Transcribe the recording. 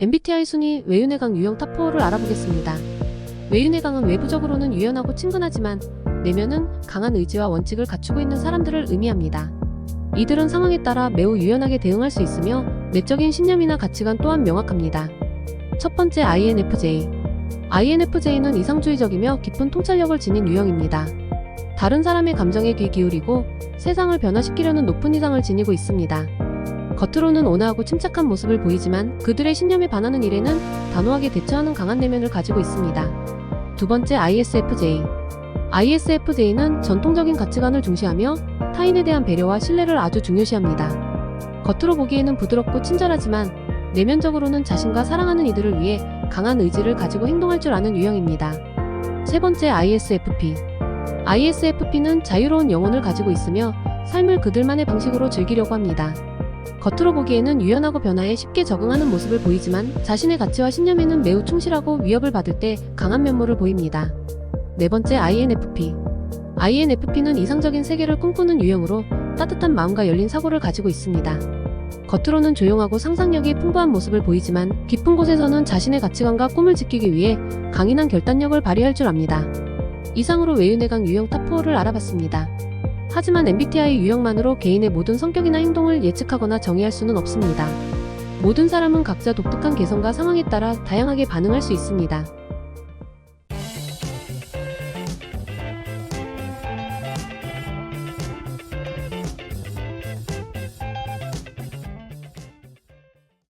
MBTI 순위 외윤의 강 유형 탑4를 알아보겠습니다. 외윤의 강은 외부적으로는 유연하고 친근하지만 내면은 강한 의지와 원칙을 갖추고 있는 사람들을 의미합니다. 이들은 상황에 따라 매우 유연하게 대응할 수 있으며 내적인 신념이나 가치관 또한 명확합니다. 첫 번째 INFJ. INFJ는 이상주의적이며 깊은 통찰력을 지닌 유형입니다. 다른 사람의 감정에 귀 기울이고 세상을 변화시키려는 높은 이상을 지니고 있습니다. 겉으로는 온화하고 침착한 모습을 보이지만 그들의 신념에 반하는 일에는 단호하게 대처하는 강한 내면을 가지고 있습니다. 두 번째 ISFJ. ISFJ는 전통적인 가치관을 중시하며 타인에 대한 배려와 신뢰를 아주 중요시합니다. 겉으로 보기에는 부드럽고 친절하지만 내면적으로는 자신과 사랑하는 이들을 위해 강한 의지를 가지고 행동할 줄 아는 유형입니다. 세 번째 ISFP. ISFP는 자유로운 영혼을 가지고 있으며 삶을 그들만의 방식으로 즐기려고 합니다. 겉으로 보기에는 유연하고 변화에 쉽게 적응하는 모습을 보이지만 자신의 가치와 신념에는 매우 충실하고 위협을 받을 때 강한 면모를 보입니다. 네 번째 INFP. INFP는 이상적인 세계를 꿈꾸는 유형으로 따뜻한 마음과 열린 사고를 가지고 있습니다. 겉으로는 조용하고 상상력이 풍부한 모습을 보이지만 깊은 곳에서는 자신의 가치관과 꿈을 지키기 위해 강인한 결단력을 발휘할 줄 압니다. 이상으로 외윤의 강 유형 탑4를 알아봤습니다. 하지만 MBTI 유형만으로 개인의 모든 성격이나 행동을 예측하거나 정의할 수는 없습니다. 모든 사람은 각자 독특한 개성과 상황에 따라 다양하게 반응할 수 있습니다.